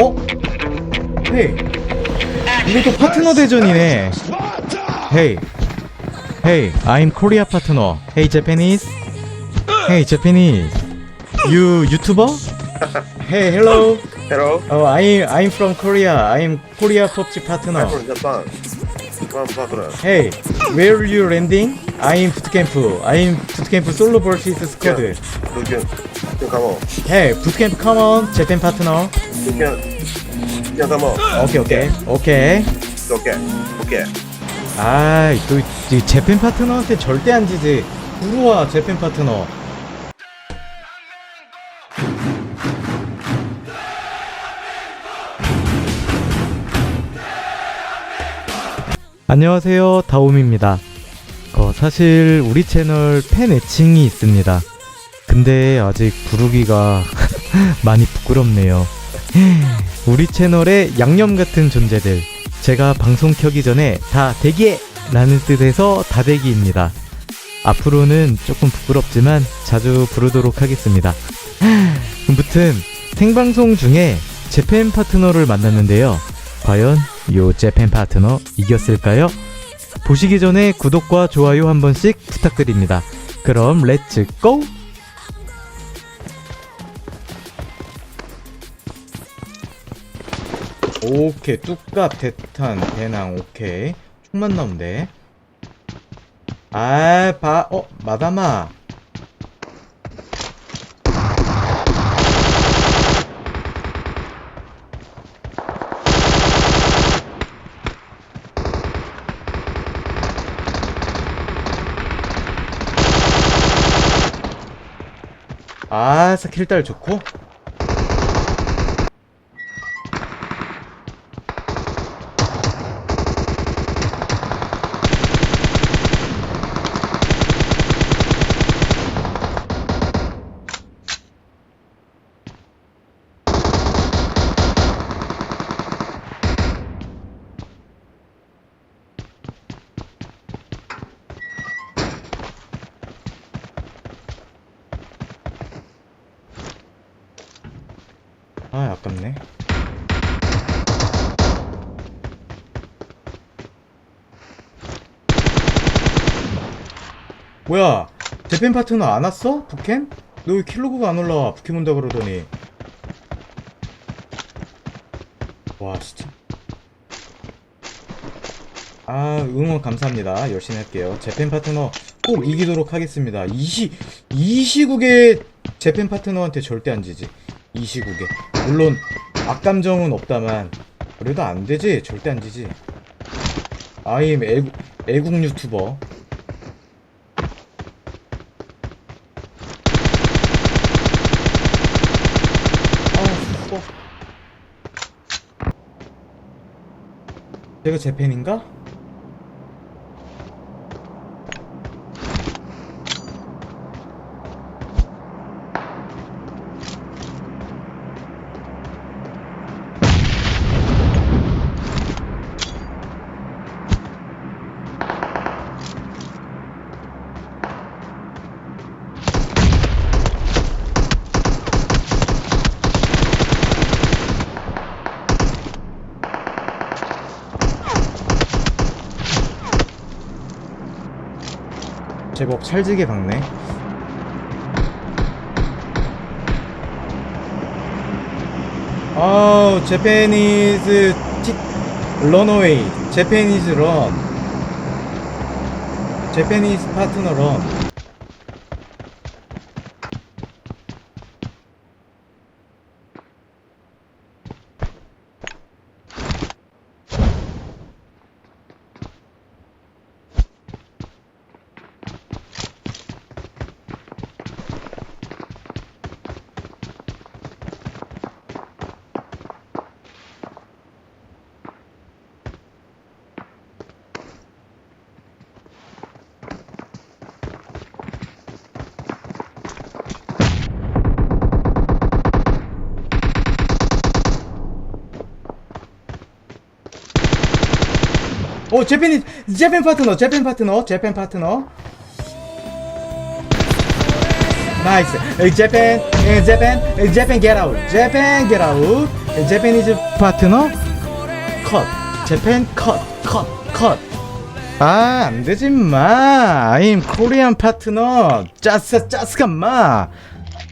어? 헤이 이것도 파트너 대전이네 헤이 헤이 I'm Korea partner Hey Japanese Hey Japanese You YouTuber? Hey hello Hello, Oh I I'm from Korea I'm Korea PUBG partner I'm from Japan. Japan partner. Hey where are you landing? I'm bootcamp I'm bootcamp solo versus squad You can, you can come on. Hey bootcamp come on Japan partner You can, can come on. 오케이 오케이. 오케이. Okay, okay. 아이 또이 재팬 파트너한테 절대 안 지지. 들어와 재팬 파트너. 안녕하세요. 다옴입니다. 어, 사실 우리 채널 팬 애칭이 있습니다. 근데 아직 부르기가 많이 부끄럽네요 우리 채널의 양념 같은 존재들 제가 방송 켜기 전에 다 대기해! 라는 뜻에서 다대기입니다. 앞으로는 조금 부끄럽지만 자주 부르도록 하겠습니다. 무튼 생방송 중에 재팬 파트너를 만났는데요. 과연 요 재팬 파트너 이겼을까요? 보시기 전에 구독과 좋아요 한 번씩 부탁드립니다. 그럼 렛츠 고! 오케이. 뚝갑 대탄 배낭. 오케이. 총만 나온대 아봐어 마다마 아 스킬딸 좋고 아 아깝네. 뭐야 재팬 파트너 안 왔어? 북캠? 너 왜 킬로그가 안 올라와? 북캠 온다 그러더니. 와 진짜. 아 응원 감사합니다. 열심히 할게요. 재팬 파트너 꼭 이기도록 하겠습니다. 이 시 이 시국에 재팬 파트너한테 절대 안 지지 이 시국에. 물론 악감정은 없다만 그래도 안 되지. 절대 안 지지. 아임 애국, 애국 유튜버. 아 수고 제가 제 팬인가? 제법 찰지게 박네. 아우 제페니즈 티 런어웨이 제페니즈 런 제페니즈 파트너 런 오 재팬이 재팬 파트너 재팬 파트너 재팬 파트너. 나이스. 재팬 재팬 재팬 겟아웃 재팬 겟아웃 재팬이즈 파트너. 컷 재팬 컷컷컷 아, 안 되지, 마. I'm Korean 파트너. 짜스, 짜스가, 마.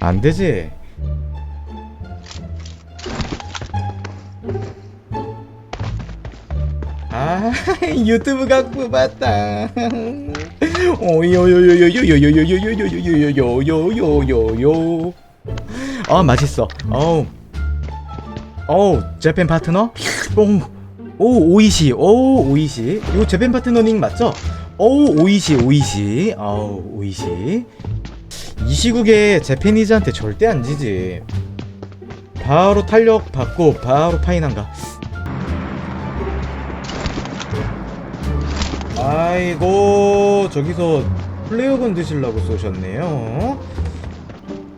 안 되지. 아 유튜브 갖고 봤다 오요요요요요요요요요요요요요요요요요 아 맛있어 어우 어우 재팬 파트너 오, 오 오이시 오 오이시 이거 재팬 파트너닝 맞죠? 오 오이시 오이시 아우 오이시 이 시국에 재패니즈한테 절대 안 지지 바로 탄력 받고 바로 파인한가 아이고 저기서 플레어건 드시려고 쏘셨네요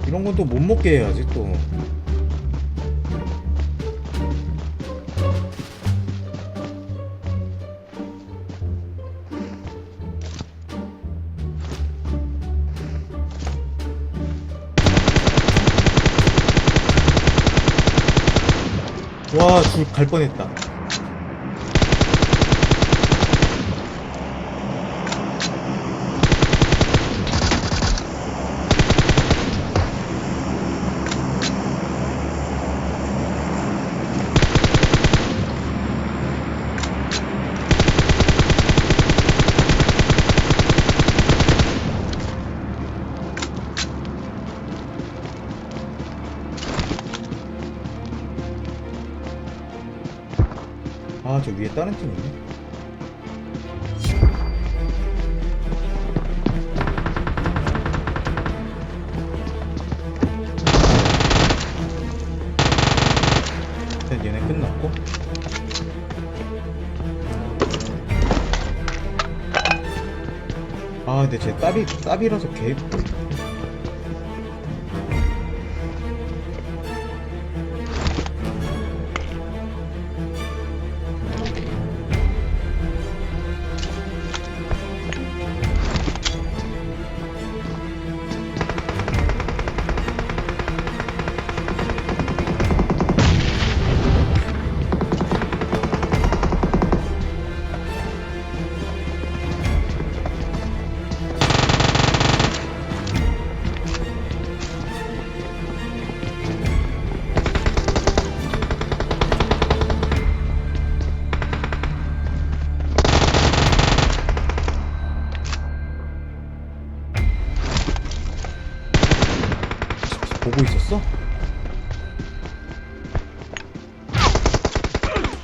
이런 건 또 못 먹게 해야지 또 와, 줄 갈 뻔했다. 저 위에 다른 팀 있네. 얘네 끝났고. 아, 근데 쟤 따비, 따비라서 개. 보고 있었어?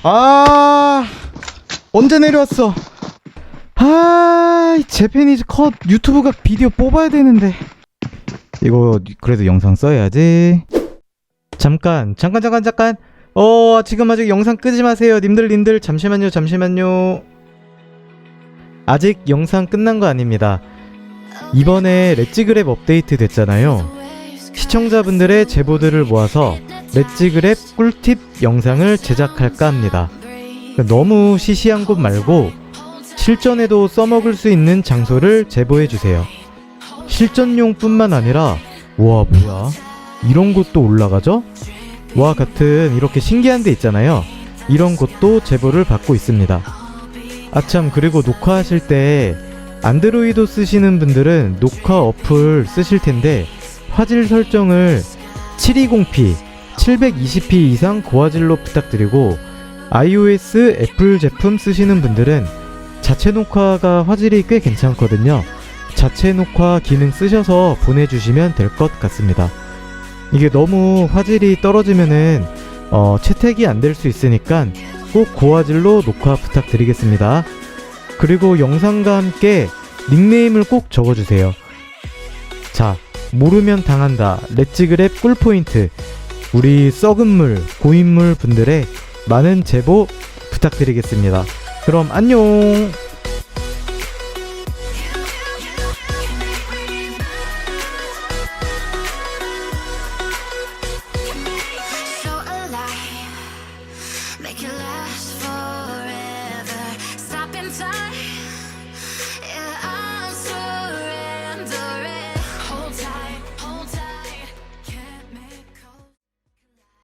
아 언제 내려왔어? 아 재패니즈 컷 유튜브가 비디오 뽑아야 되는데. 이거 그래도 영상 써야지. 잠깐 잠깐 잠깐 잠깐. 어 지금 아직 영상 끄지 마세요. 님들 님들 잠시만요 잠시만요. 아직 영상 끝난 거 아닙니다. 이번에 렛츠그랩 업데이트 됐잖아요 시청자분들의 제보들을 모아서 렛츠그랩 꿀팁 영상을 제작할까 합니다. 너무 시시한 곳 말고 실전에도 써먹을 수 있는 장소를 제보해주세요. 실전용 뿐만 아니라 와 뭐야 이런 곳도 올라가죠? 와 같은 이렇게 신기한 데 있잖아요. 이런 곳도 제보를 받고 있습니다. 아참 그리고 녹화하실 때 안드로이드 쓰시는 분들은 녹화 어플 쓰실 텐데 화질 설정을 720p, 720p 이상 고화질로 부탁드리고 iOS, 애플 제품 쓰시는 분들은 자체 녹화가 화질이 꽤 괜찮거든요. 자체 녹화 기능 쓰셔서 보내주시면 될 것 같습니다. 이게 너무 화질이 떨어지면은 어, 채택이 안 될 수 있으니까 꼭 고화질로 녹화 부탁드리겠습니다. 그리고 영상과 함께 닉네임을 꼭 적어주세요. 자, 모르면 당한다. 렛츠그랩 꿀포인트. 우리 썩은 물, 고인물 분들의 많은 제보 부탁드리겠습니다. 그럼 안녕!